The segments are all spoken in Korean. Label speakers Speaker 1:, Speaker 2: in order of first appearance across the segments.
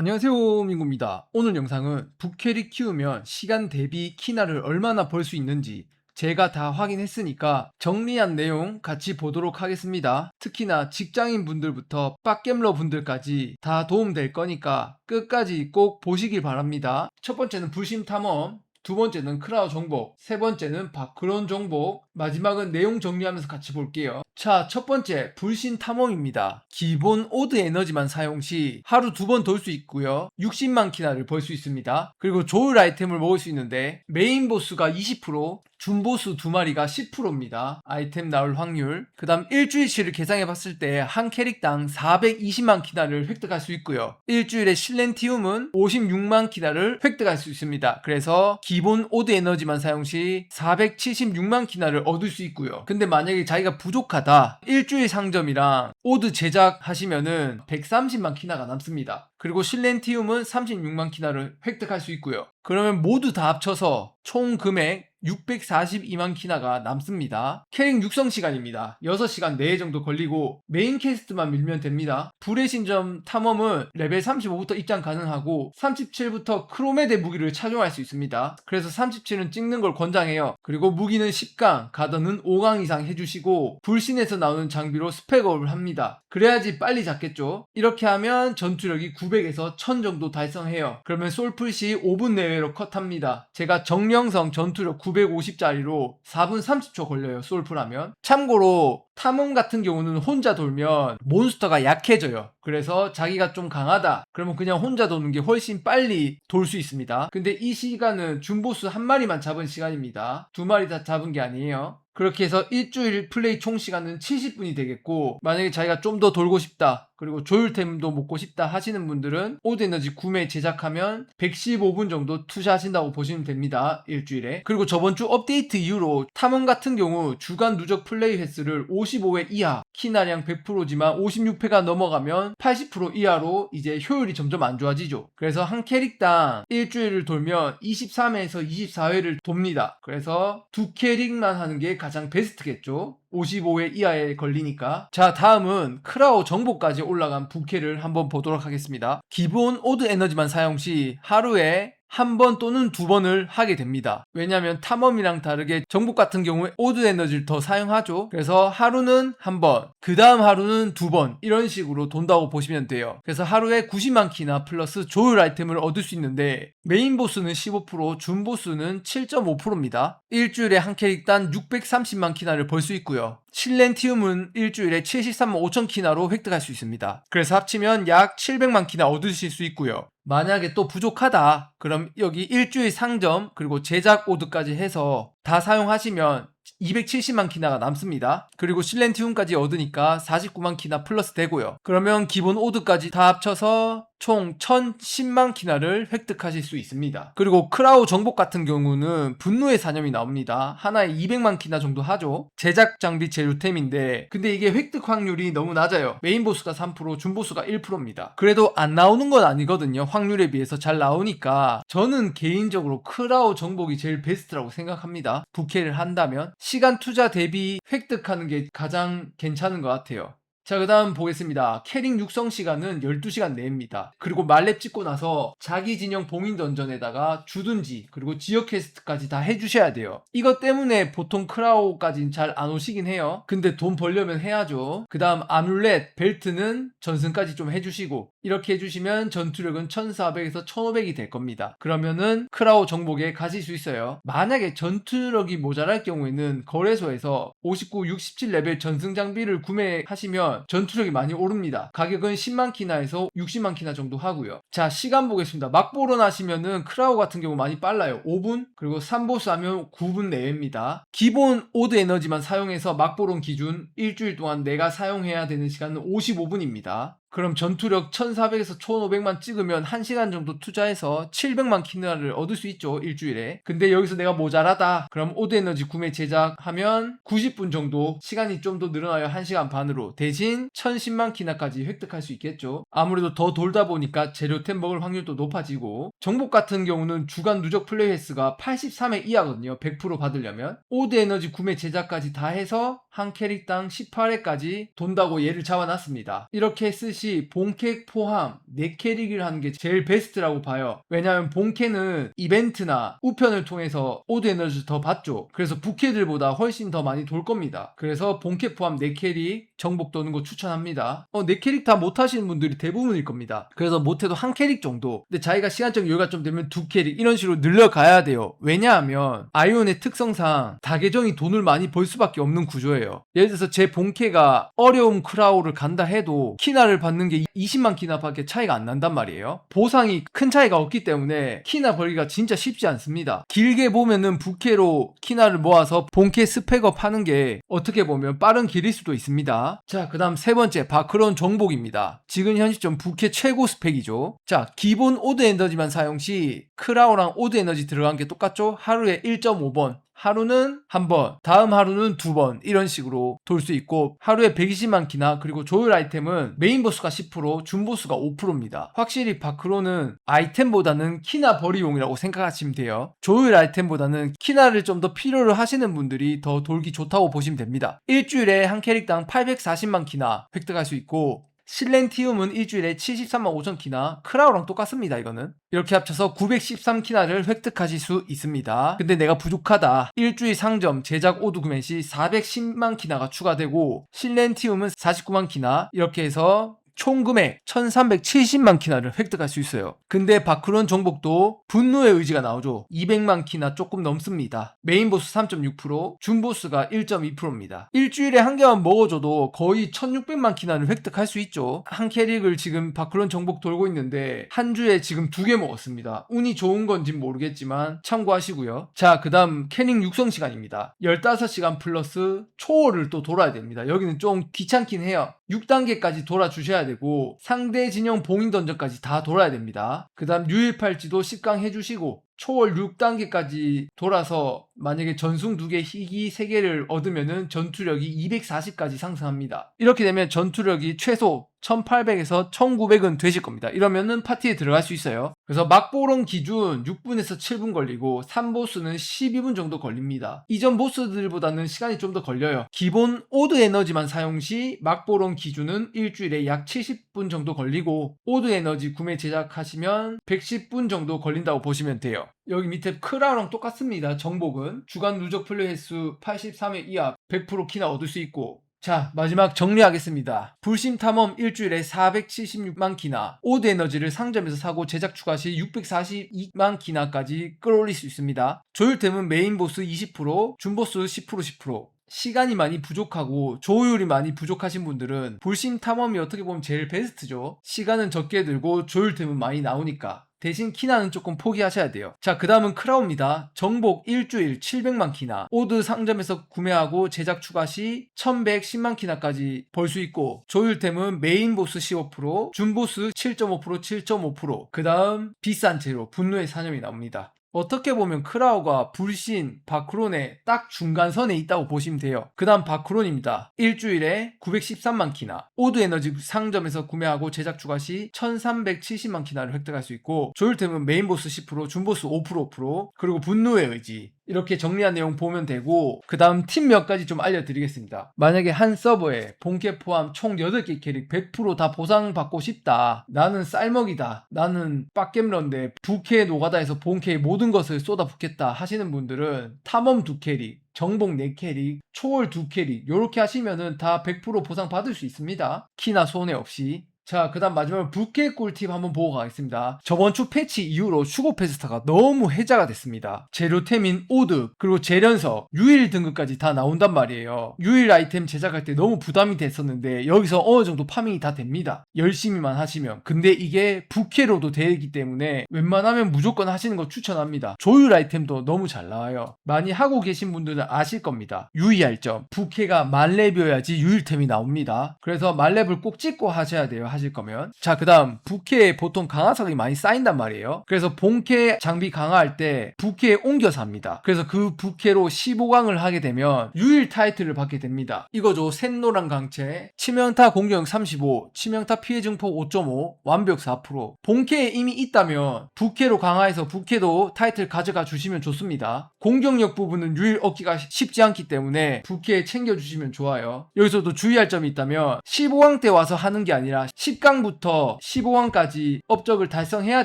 Speaker 1: 안녕하세요 민구입니다. 오늘 영상은 북캐리 키우면 시간 대비 키나를 얼마나 벌 수 있는지 제가 다 확인했으니까 정리한 내용 같이 보도록 하겠습니다. 특히나 직장인 분들부터 빡겜러 분들까지 다 도움될 거니까 끝까지 꼭 보시길 바랍니다. 첫 번째는 불심 탐험, 두 번째는 크라우 정복, 세 번째는 바크론 정복, 마지막은 내용 정리하면서 같이 볼게요. 자, 첫 번째, 불신 탐험입니다. 기본 오드 에너지만 사용 시 하루 두 번 돌 수 있고요. 60만 키나를 벌 수 있습니다. 그리고 조율 아이템을 먹을 수 있는데 메인 보스가 20%, 준보스 두 마리가 10%입니다. 아이템 나올 확률. 그 다음 일주일치를 계산해 봤을 때 한 캐릭당 420만 키나를 획득할 수 있고요. 일주일에 실렌티움은 56만 키나를 획득할 수 있습니다. 그래서 기본 오드 에너지만 사용 시 476만 키나를 얻을 수 있고요. 근데 만약에 자기가 부족하다. 일주일 상점이랑 오드 제작하시면은 130만 키나가 남습니다. 그리고 실렌티움은 36만 키나를 획득할 수 있고요. 그러면 모두 다 합쳐서 총 금액 642만 키나가 남습니다. 캐릭 육성 시간입니다. 6시간 내에 정도 걸리고 메인 캐스트만 밀면 됩니다. 불의 신점 탐험은 레벨 35부터 입장 가능하고 37부터 크로메데 무기를 착용할 수 있습니다. 그래서 37은 찍는 걸 권장해요. 그리고 무기는 10강, 가던은 5강 이상 해주시고 불신에서 나오는 장비로 스펙업을 합니다. 그래야지 빨리 잡겠죠. 이렇게 하면 전투력이 900에서 1000 정도 달성해요. 그러면 솔풀 시 5분 내외로 컷합니다. 제가 정령성 전투력 950짜리로 4분 30초 걸려요. 솔풀 하면. 참고로 탐험 같은 경우는 혼자 돌면 몬스터가 약해져요. 그래서 자기가 좀 강하다. 그러면 그냥 혼자 도는 게 훨씬 빨리 돌 수 있습니다. 근데 이 시간은 준보스 한 마리만 잡은 시간입니다. 두 마리 다 잡은 게 아니에요. 그렇게 해서 일주일 플레이 총 시간은 70분이 되겠고 만약에 자기가 좀 더 돌고 싶다 그리고 조율템도 먹고 싶다 하시는 분들은 오드 에너지 구매 제작하면 115분 정도 투자하신다고 보시면 됩니다 일주일에. 그리고 저번 주 업데이트 이후로 탐험 같은 경우 주간 누적 플레이 횟수를 55회 이하 키나량 100%지만 56회가 넘어가면 80% 이하로 이제 효율이 점점 안 좋아지죠. 그래서 한 캐릭당 일주일을 돌면 23회에서 24회를 돕니다. 그래서 두 캐릭만 하는 게 가장 베스트겠죠. 55회 이하에 걸리니까. 자, 다음은 크라우 정보까지 올라간 부캐를 한번 보도록 하겠습니다. 기본 오드 에너지만 사용 시 하루에 한 번 또는 두 번을 하게 됩니다. 왜냐하면 탐험이랑 다르게 정복 같은 경우에 오드 에너지를 더 사용하죠. 그래서 하루는 한 번, 그 다음 하루는 두 번, 이런 식으로 돈다고 보시면 돼요. 그래서 하루에 90만 키나 플러스 조율 아이템을 얻을 수 있는데 메인 보스는 15%, 준 보스는 7.5%입니다. 일주일에 한 캐릭당 630만 키나를 벌 수 있고요. 실렌티움은 일주일에 73만 5천 키나로 획득할 수 있습니다. 그래서 합치면 약 700만 키나 얻으실 수 있고요. 만약에 또 부족하다. 그럼 여기 일주일 상점 그리고 제작 오드까지 해서 다 사용하시면 270만 키나가 남습니다. 그리고 실렌티움까지 얻으니까 49만 키나 플러스 되고요. 그러면 기본 오드까지 다 합쳐서 총 1010만 키나를 획득하실 수 있습니다. 그리고 크라우 정복 같은 경우는 분노의 사념이 나옵니다. 하나에 200만 키나 정도 하죠. 제작 장비 재료템인데 근데 이게 획득 확률이 너무 낮아요. 메인 보스가 3%, 준 보스가 1%입니다. 그래도 안 나오는 건 아니거든요. 확률에 비해서 잘 나오니까 저는 개인적으로 크라우 정복이 제일 베스트라고 생각합니다. 부캐를 한다면 시간 투자 대비 획득하는 게 가장 괜찮은 것 같아요. 자, 그 다음 보겠습니다. 캐릭 육성 시간은 12시간 내입니다. 그리고 말렙 찍고 나서 자기 진영 봉인 던전에다가 주든지, 그리고 지역 퀘스트까지 다 해주셔야 돼요. 이것 때문에 보통 크라우까지는 잘안 오시긴 해요. 근데 돈 벌려면 해야죠. 그 다음 아뮬렛, 벨트는 전승까지 좀 해주시고, 이렇게 해주시면 전투력은 1400에서 1500이 될 겁니다. 그러면은 크라우 정복에 가실 수 있어요. 만약에 전투력이 모자랄 경우에는 거래소에서 59, 67 레벨 전승 장비를 구매하시면 전투력이 많이 오릅니다. 가격은 10만 키나에서 60만 키나 정도 하고요. 자, 시간 보겠습니다. 막보론 하시면은 크라우 같은 경우 많이 빨라요. 5분? 그리고 3보스 하면 9분 내외입니다. 기본 오드 에너지만 사용해서 막보론 기준 일주일 동안 내가 사용해야 되는 시간은 55분입니다. 그럼 전투력 1400에서 1500만 찍으면 1시간 정도 투자해서 700만 키나를 얻을 수 있죠 일주일에. 근데 여기서 내가 모자라다. 그럼 오드 에너지 구매 제작하면 90분 정도 시간이 좀 더 늘어나요 1시간 반으로. 대신 1010만 키나까지 획득할 수 있겠죠. 아무래도 더 돌다 보니까 재료템 먹을 확률도 높아지고. 정복 같은 경우는 주간 누적 플레이 횟수가 83회 이하거든요 100% 받으려면. 오드 에너지 구매 제작까지 다 해서 한 캐릭당 18회까지 돈다고 얘를 잡아놨습니다. 이렇게 쓰시 시 본캐 포함 4캐릭을 하는 게 제일 베스트라고 봐요. 왜냐하면 본캐는 이벤트나 우편을 통해서 오드 에너지 더 받죠. 그래서 부캐들보다 훨씬 더 많이 돌 겁니다. 그래서 본캐 포함 4캐릭 정복 도는 거 추천합니다. 어, 4캐릭 다 못하시는 분들이 대부분일 겁니다. 그래서 못해도 한 캐릭 정도. 근데 자기가 시간적 여유가 좀 되면 두 캐릭 이런 식으로 늘려가야 돼요. 왜냐하면 아이온의 특성상 다계정이 돈을 많이 벌 수밖에 없는 구조예요. 예를 들어서 제 본캐가 어려움 크라우를 간다 해도 키나를 받는 게 20만 키나 밖에 차이가 안 난단 말이에요. 보상이 큰 차이가 없기 때문에 키나 벌기가 진짜 쉽지 않습니다. 길게 보면은 부캐로 키나를 모아서 본캐 스펙업 하는 게 어떻게 보면 빠른 길일 수도 있습니다. 자, 그 다음 세 번째 바크론 정복입니다. 지금 현 시점 부캐 최고 스펙이죠. 자, 기본 오드 에너지만 사용 시 크라우랑 오드 에너지 들어간 게 똑같죠? 하루에 1.5번 하루는 한 번, 다음 하루는 두 번, 이런 식으로 돌 수 있고, 하루에 120만 키나, 그리고 조율 아이템은 메인 보스가 10%, 준 보스가 5%입니다. 확실히 바크로는 아이템보다는 키나 벌이용이라고 생각하시면 돼요. 조율 아이템보다는 키나를 좀 더 필요로 하시는 분들이 더 돌기 좋다고 보시면 됩니다. 일주일에 한 캐릭당 840만 키나 획득할 수 있고, 실렌티움은 일주일에 73만 5천 키나 크라우랑 똑같습니다 이거는. 이렇게 합쳐서 913 키나를 획득하실 수 있습니다. 근데 내가 부족하다. 일주일 상점 제작 오드 구매 시 410만 키나가 추가되고 실렌티움은 49만 키나 이렇게 해서 총 금액 1370만 키나를 획득할 수 있어요. 근데 바크론 정복도 분노의 의지가 나오죠. 200만 키나 조금 넘습니다. 메인 보스 3.6%, 준 보스가 1.2%입니다. 일주일에 한 개만 먹어줘도 거의 1600만 키나를 획득할 수 있죠. 한 캐릭을 지금 바크론 정복 돌고 있는데 한 주에 지금 두 개 먹었습니다. 운이 좋은 건지 모르겠지만 참고하시고요. 자, 그 다음 캐닝 육성 시간입니다. 15시간 플러스 초월을 또 돌아야 됩니다. 여기는 좀 귀찮긴 해요. 6단계까지 돌아주셔야 되고 상대 진영 봉인 던전까지 다 돌아야 됩니다. 그 다음 유일팔찌도 10강 해주시고 초월 6단계까지 돌아서 만약에 전승 2개, 희귀 3개를 얻으면은 전투력이 240까지 상승합니다. 이렇게 되면 전투력이 최소 1800에서 1900은 되실 겁니다. 이러면은 파티에 들어갈 수 있어요. 그래서 막보론 기준 6분에서 7분 걸리고 3보스는 12분 정도 걸립니다. 이전 보스들보다는 시간이 좀 더 걸려요. 기본 오드 에너지만 사용 시 막보론 기준은 일주일에 약 70분 정도 걸리고 오드 에너지 구매 제작하시면 110분 정도 걸린다고 보시면 돼요. 여기 밑에 크라우랑 똑같습니다. 정복은 주간 누적 플레이 횟수 83회 이하 100% 키나 얻을 수 있고 자 마지막 정리하겠습니다. 불심 탐험 일주일에 476만 키나 오드 에너지를 상점에서 사고 제작 추가 시 642만 키나까지 끌어올릴 수 있습니다. 조율템은 메인 보스 20%, 준보스 10% 10%. 시간이 많이 부족하고 조율이 많이 부족하신 분들은 불심 탐험이 어떻게 보면 제일 베스트죠. 시간은 적게 들고 조율템은 많이 나오니까. 대신 키나는 조금 포기하셔야 돼요. 자, 그 다음은 크라우입니다. 정복 일주일 700만 키나. 오드 상점에서 구매하고 제작 추가 시 1110만 키나까지 벌 수 있고, 조율템은 메인 보스 15%, 준 보스 7.5%, 7.5%, 그 다음 비싼 채로 분노의 사념이 나옵니다. 어떻게 보면 크라우가 불신, 바크론의 딱 중간선에 있다고 보시면 돼요. 그 다음 바크론입니다. 일주일에 913만 키나, 오드 에너지 상점에서 구매하고 제작 추가 시 1370만 키나를 획득할 수 있고, 조율템은 메인 보스 10%, 준보스 5% 5%, 그리고 분노의 의지, 이렇게 정리한 내용 보면 되고 그 다음 팀 몇 가지 좀 알려드리겠습니다. 만약에 한 서버에 본캐 포함 총 8개 캐릭 100%다 보상받고 싶다. 나는 쌀먹이다. 나는 빡겜런데 부캐 노가다에서 본캐의 모든 것을 쏟아붓겠다 하시는 분들은 탐험 두 캐릭 정복 4캐릭, 초월 2캐릭 요렇게 하시면은 다 100% 보상 받을 수 있습니다. 키나 손해 없이 자, 그 다음 마지막으로 부캐 꿀팁 한번 보고 가겠습니다. 저번 주 패치 이후로 슈고 페스타가 너무 해자가 됐습니다. 재료템인 오드, 그리고 재련석, 유일 등급까지 다 나온단 말이에요. 유일 아이템 제작할 때 너무 부담이 됐었는데 여기서 어느 정도 파밍이 다 됩니다. 열심히만 하시면. 근데 이게 부캐로도 되기 때문에 웬만하면 무조건 하시는 거 추천합니다. 조율 아이템도 너무 잘 나와요. 많이 하고 계신 분들은 아실 겁니다. 유의할 점. 부캐가 만렙이어야지 유일템이 나옵니다. 그래서 만렙을 꼭 찍고 하셔야 돼요. 하실 거면. 자, 그 다음, 부캐에 보통 강화석이 많이 쌓인단 말이에요. 그래서 본캐 장비 강화할 때 부캐에 옮겨서 합니다. 그래서 그 부캐로 15강을 하게 되면 유일 타이틀을 받게 됩니다. 이거죠. 샛노란 강체, 치명타 공격력 35, 치명타 피해 증폭 5.5, 완벽 4%. 본캐에 이미 있다면 부캐로 강화해서 부캐도 타이틀 가져가 주시면 좋습니다. 공격력 부분은 유일 얻기가 쉽지 않기 때문에 부캐 챙겨주시면 좋아요. 여기서도 주의할 점이 있다면 15강 때 와서 하는 게 아니라 10강부터 15강까지 업적을 달성해야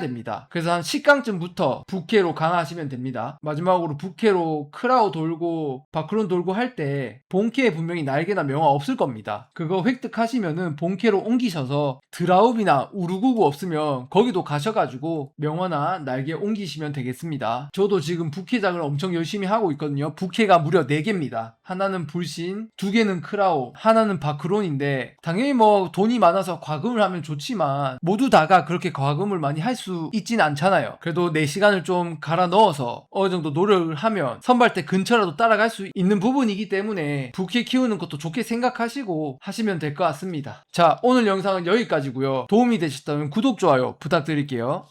Speaker 1: 됩니다. 그래서 한 10강쯤부터 부캐로 강화하시면 됩니다. 마지막으로 부캐로 크라우 돌고 바크론 돌고 할 때 본캐에 분명히 날개나 명화 없을 겁니다. 그거 획득하시면은 본캐로 옮기셔서 드라웁이나 우르구구 없으면 거기도 가셔가지고 명화나 날개 옮기시면 되겠습니다. 저도 지금 부캐작을 엄청 열심히 하고 있거든요. 부캐가 무려 4개입니다. 하나는 불신, 두 개는 크라우, 하나는 바크론인데 당연히 뭐 돈이 많아서 과금 을 하면 좋지만 모두 다가 그렇게 과금을 많이 할 수 있진 않잖아요. 그래도 내 시간을 좀 갈아 넣어서 어느 정도 노력을 하면 선발대 근처라도 따라갈 수 있는 부분이기 때문에 부캐 키우는 것도 좋게 생각하시고 하시면 될 것 같습니다. 자, 오늘 영상은 여기까지고요. 도움이 되셨다면 구독, 좋아요 부탁드릴게요.